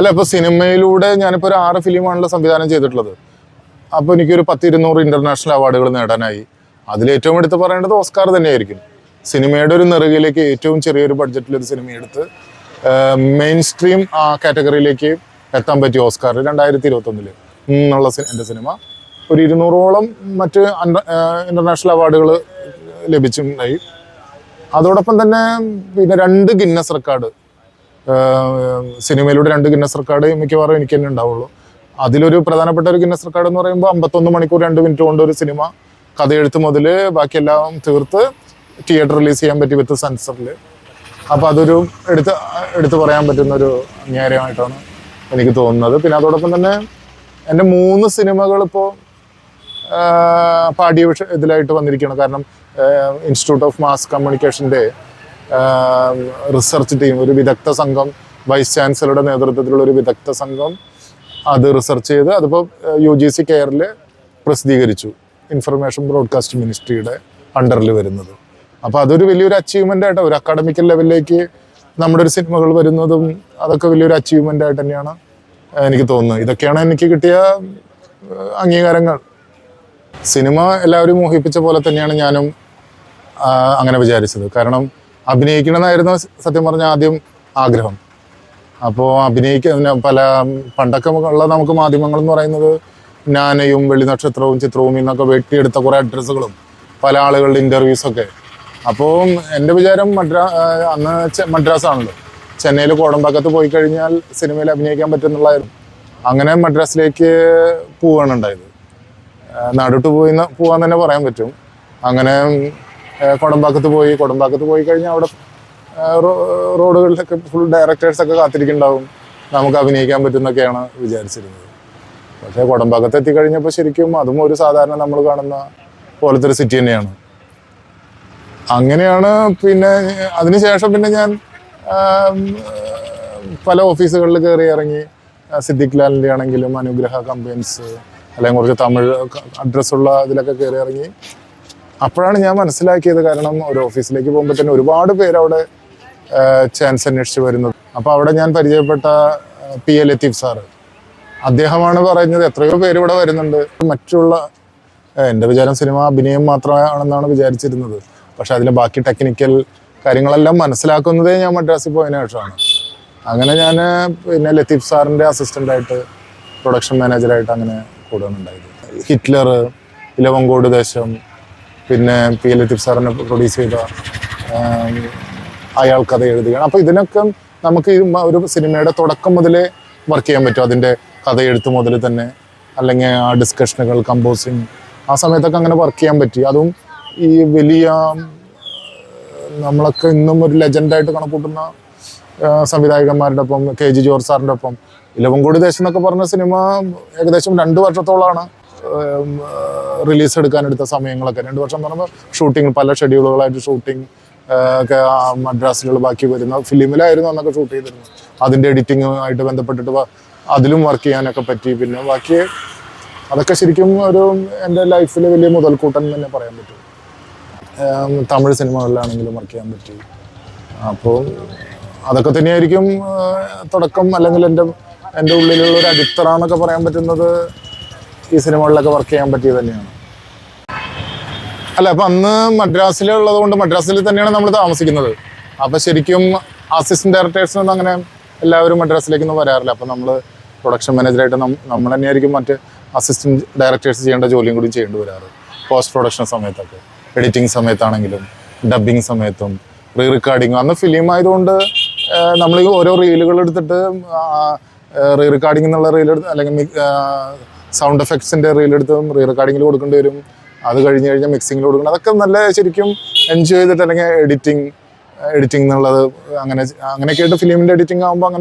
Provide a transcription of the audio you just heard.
അല്ല ഇപ്പൊ സിനിമയിലൂടെ ഞാനിപ്പോ ഒരു ആറ് ഫിലിമാണല്ലോ സംവിധാനം ചെയ്തിട്ടുള്ളത്. അപ്പോൾ എനിക്കൊരു പത്ത് ഇരുന്നൂറ് ഇന്റർനാഷണൽ അവാർഡുകൾ നേടാനായി. അതിൽ ഏറ്റവും എടുത്ത് പറയേണ്ടത് ഓസ്കാർ തന്നെയായിരിക്കും. സിനിമയുടെ ഒരു നെറുകയിലേക്ക് ഏറ്റവും ചെറിയൊരു ബഡ്ജറ്റിൽ ഒരു സിനിമ എടുത്ത് മെയിൻ സ്ട്രീം ആ കാറ്റഗറിയിലേക്ക് എത്താൻ പറ്റിയ ഓസ്കാർ രണ്ടായിരത്തി ഇരുപത്തൊന്നിൽ എന്നുള്ള എന്റെ സിനിമ. ഒരു ഇരുന്നൂറോളം മറ്റ് ഇന്റർനാഷണൽ അവാർഡുകൾ ലഭിച്ചിട്ടുണ്ടായി അതോടൊപ്പം തന്നെ പിന്നെ രണ്ട് ഗിന്നസ് റെക്കോർഡ് സിനിമയിലൂടെ രണ്ട് ഗിന്നസ് റെക്കോർഡ് മിക്കവാറും എനിക്ക് തന്നെ ഉണ്ടാവുള്ളൂ. അതിലൊരു പ്രധാനപ്പെട്ട ഒരു ഗിന്നസ് റെക്കോർഡ് എന്ന് പറയുമ്പോൾ അമ്പത്തൊന്ന് മണിക്കൂർ രണ്ട് മിനിറ്റ് കൊണ്ട് ഒരു സിനിമ കഥയെഴുത്ത് മുതൽ ബാക്കിയെല്ലാം തീർത്ത് തിയേറ്റർ റിലീസ് ചെയ്യാൻ പറ്റി വിത്ത് സെൻസറിൽ അപ്പോൾ അതൊരു എടുത്ത് എടുത്തു പറയാൻ പറ്റുന്ന ഒരു അംഗീകാരമായിട്ടാണ് എനിക്ക് തോന്നുന്നത്. പിന്നെ അതോടൊപ്പം തന്നെ എന്റെ മൂന്ന് സിനിമകൾ ഇപ്പോൾ പാഠ്യ ഇതിലായിട്ട് വന്നിരിക്കുകയാണ്. കാരണം ഇൻസ്റ്റിറ്റ്യൂട്ട് ഓഫ് മാസ് കമ്മ്യൂണിക്കേഷന്റെ റിസർച്ച് ടീം ഒരു വിദഗ്ധ സംഘം വൈസ് ചാൻസലറുടെ നേതൃത്വത്തിലുള്ള ഒരു വിദഗ്ധ സംഘം അത് റിസർച്ച് ചെയ്ത് അതിപ്പോൾ യു ജി സി കെയറിൽ പ്രസിദ്ധീകരിച്ചു. ഇൻഫർമേഷൻ ബ്രോഡ്കാസ്റ്റ് മിനിസ്ട്രിയുടെ അണ്ടറിൽ വരുന്നത്. അപ്പോൾ അതൊരു വലിയൊരു അച്ചീവ്മെന്റ് ആയിട്ട് ഒരു അക്കാഡമിക്കൽ ലെവലിലേക്ക് നമ്മുടെ ഒരു സിനിമകൾ വരുന്നതും അതൊക്കെ വലിയൊരു അച്ചീവ്മെന്റ് ആയിട്ട് തന്നെയാണ് എനിക്ക് തോന്നുന്നത്. ഇതൊക്കെയാണ് എനിക്ക് കിട്ടിയ അംഗീകാരങ്ങൾ. സിനിമ എല്ലാവരും മോഹിപ്പിച്ച പോലെ തന്നെയാണ് ഞാനും അങ്ങനെ വിചാരിച്ചത്. കാരണം അഭിനയിക്കണമെന്നായിരുന്നു സത്യം പറഞ്ഞ ആദ്യം ആഗ്രഹം. അപ്പോൾ അഭിനയിക്കുന്ന പല പണ്ടൊക്കെ ഉള്ള നമുക്ക് മാധ്യമങ്ങൾ എന്ന് പറയുന്നത് നാനയും വെള്ളി നക്ഷത്രവും ചിത്രവും എന്നൊക്കെ വെട്ടിയെടുത്ത കുറേ അഡ്രസ്സുകളും പല ആളുകളുടെ ഇന്റർവ്യൂസൊക്കെ അപ്പോൾ എന്റെ വിചാരം മദ്രാ അന്ന് മദ്രാസാണല്ലോ ചെന്നൈയിൽ കോടമ്പാക്കത്ത് പോയി കഴിഞ്ഞാൽ സിനിമയിൽ അഭിനയിക്കാൻ പറ്റുന്നുള്ളായിരുന്നു. അങ്ങനെ മദ്രാസിലേക്ക് പോവുകയാണ് ഉണ്ടായത്. നാടോട്ട് പോയി പോകാൻ തന്നെ പറയാൻ പറ്റും. അങ്ങനെ കൊടമ്പാക്കത്ത് പോയി കൊടമ്പാക്കത്ത് പോയി കഴിഞ്ഞാൽ അവിടെ റോഡുകളിലൊക്കെ ഫുൾ ഡയറക്ടേഴ്സൊക്കെ കാത്തിരിക്കുന്നുണ്ടാവും. നമുക്ക് അഭിനയിക്കാൻ പറ്റുന്നൊക്കെയാണ് വിചാരിച്ചിരുന്നത്. പക്ഷേ കൊടമ്പാക്കത്ത് എത്തിക്കഴിഞ്ഞപ്പോൾ ശരിക്കും അതും ഒരു സാധാരണ നമ്മൾ കാണുന്ന പോലത്തെ ഒരു സിറ്റി തന്നെയാണ്. അങ്ങനെയാണ് പിന്നെ അതിനുശേഷം പിന്നെ ഞാൻ പല ഓഫീസുകളിൽ കയറി ഇറങ്ങി സിദ്ദിഖ് ലാലിന്റെ ആണെങ്കിലും അനുഗ്രഹ കമ്പൈൻസ് അല്ലെങ്കിൽ കുറച്ച് തമിഴ് അഡ്രസ്സുള്ള ഇതിലൊക്കെ കയറി ഇറങ്ങി അപ്പോഴാണ് ഞാൻ മനസ്സിലാക്കിയത് കാരണം ഒരു ഓഫീസിലേക്ക് പോകുമ്പോൾ തന്നെ ഒരുപാട് പേര് അവിടെ ചാൻസ് അന്വേഷിച്ച് വരുന്നത്. അപ്പോൾ അവിടെ ഞാൻ പരിചയപ്പെട്ട പി എ ലത്തീഫ് സാറ് അദ്ദേഹമാണ് പറയുന്നത് എത്രയോ പേര് ഇവിടെ വരുന്നുണ്ട്. മറ്റുള്ള എന്റെ വിചാരം സിനിമ അഭിനയം മാത്രമാണെന്നാണ് വിചാരിച്ചിരുന്നത്. പക്ഷെ അതിലെ ബാക്കി ടെക്നിക്കൽ കാര്യങ്ങളെല്ലാം മനസ്സിലാക്കുന്നതേ ഞാൻ മദ്രാസിൽ പോയതിനു ശേഷമാണ്. അങ്ങനെ ഞാൻ പിന്നെ ലത്തീഫ് സാറിന്റെ അസിസ്റ്റന്റായിട്ട് പ്രൊഡക്ഷൻ മാനേജറായിട്ട് അങ്ങനെ കൂടുകയുണ്ടായത് ഹിറ്റ്ലർ ഇലവങ്കോട് ദേശം പിന്നെ പി എൽ ലത്തീഫ് സാറിനെ പ്രൊഡ്യൂസ് ചെയ്ത അയാൾ കഥ എഴുതുകയാണ്. അപ്പോൾ ഇതിനൊക്കെ നമുക്ക് ഒരു സിനിമയുടെ തുടക്കം മുതലേ വർക്ക് ചെയ്യാൻ പറ്റും. അതിന്റെ കഥ എഴുത്ത് മുതൽ തന്നെ അല്ലെങ്കിൽ ആ ഡിസ്കഷനുകൾ കമ്പോസിങ് ആ സമയത്തൊക്കെ അങ്ങനെ വർക്ക് ചെയ്യാൻ പറ്റി. അതും ഈ വലിയ നമ്മളൊക്കെ ഇന്നും ഒരു ലെജൻഡായിട്ട് കണക്കൂട്ടുന്ന സംവിധായകന്മാരുടെ ഒപ്പം കെ ജി ജോർജ് സാറിന്റെ ഒപ്പം ഇലവൻകോടി ദേശം എന്നൊക്കെ പറഞ്ഞ സിനിമ ഏകദേശം രണ്ട് വർഷത്തോളമാണ്. റിലീസ് എടുക്കാനെടുത്ത സമയങ്ങളൊക്കെ. രണ്ട് വർഷം പറയുമ്പോൾ ഷൂട്ടിങ് പല ഷെഡ്യൂളുകളായിട്ട് ഷൂട്ടിങ് ഒക്കെ മദ്രാസിലുള്ള ബാക്കി വരുന്ന ഫിലിമിലായിരുന്നു അന്നൊക്കെ ഷൂട്ട് ചെയ്തിരുന്നത്. അതിന്റെ എഡിറ്റിംഗ് ആയിട്ട് ബന്ധപ്പെട്ടിട്ട് അതിലും വർക്ക് ചെയ്യാനൊക്കെ പറ്റി. പിന്നെ ബാക്കി അതൊക്കെ ശരിക്കും ഒരു എന്റെ ലൈഫിൽ വലിയ മുതൽക്കൂട്ടൻ തന്നെ പറയാൻ പറ്റും. തമിഴ് സിനിമകളിലാണെങ്കിലും വർക്ക് ചെയ്യാൻ പറ്റി. അപ്പോൾ അതൊക്കെ തന്നെയായിരിക്കും തുടക്കം. അല്ലെങ്കിൽ എന്റെ എന്റെ ഉള്ളിലുള്ള ഒരു അടിത്തറ എന്നൊക്കെ പറയാൻ പറ്റുന്നത് ഈ സിനിമകളിലൊക്കെ വർക്ക് ചെയ്യാൻ പറ്റിയത് തന്നെയാണ്. അല്ല അപ്പം അന്ന് മദ്രാസിലുള്ളത് കൊണ്ട് മദ്രാസിൽ തന്നെയാണ് നമ്മൾ താമസിക്കുന്നത്. അപ്പം ശരിക്കും അസിസ്റ്റന്റ് ഡയറക്ടേഴ്സിനൊന്നും അങ്ങനെ എല്ലാവരും മദ്രാസിലേക്കൊന്നും വരാറില്ല. അപ്പം നമ്മൾ പ്രൊഡക്ഷൻ മാനേജറായിട്ട് നമ്മൾ തന്നെയായിരിക്കും മറ്റ് അസിസ്റ്റന്റ് ഡയറക്ടേഴ്സ് ചെയ്യേണ്ട ജോലിയും കൂടി ചെയ്യേണ്ടി വരാറ്. പോസ്റ്റ് പ്രൊഡക്ഷൻ സമയത്തൊക്കെ. എഡിറ്റിംഗ് സമയത്താണെങ്കിലും ഡബിങ് സമയത്തും റീ റെക്കോർഡിങ് അന്ന് ഫിലിം ആയതുകൊണ്ട് നമ്മൾ ഓരോ റീലുകൾ എടുത്തിട്ട് റീ റെക്കോർഡിംഗ് എന്നുള്ള റീൽ അല്ലെങ്കിൽ സൗണ്ട് എഫക്ട്സിന്റെ റീൽ എടുത്തും റീ റെക്കോർഡിങ്ങിൽ കൊടുക്കേണ്ടി വരും. അത് കഴിഞ്ഞ് കഴിഞ്ഞാൽ മിക്സിങ്ങിൽ കൊടുക്കണം. അതൊക്കെ നല്ല ശരിക്കും എൻജോയ് ചെയ്തിട്ട് അല്ലെങ്കിൽ എഡിറ്റിംഗ് എഡിറ്റിംഗ് എന്നുള്ളത് അങ്ങനെ അങ്ങനെയൊക്കെ ആയിട്ട് ഫിലിമിന്റെ എഡിറ്റിംഗ് ആകുമ്പോൾ അങ്ങനെ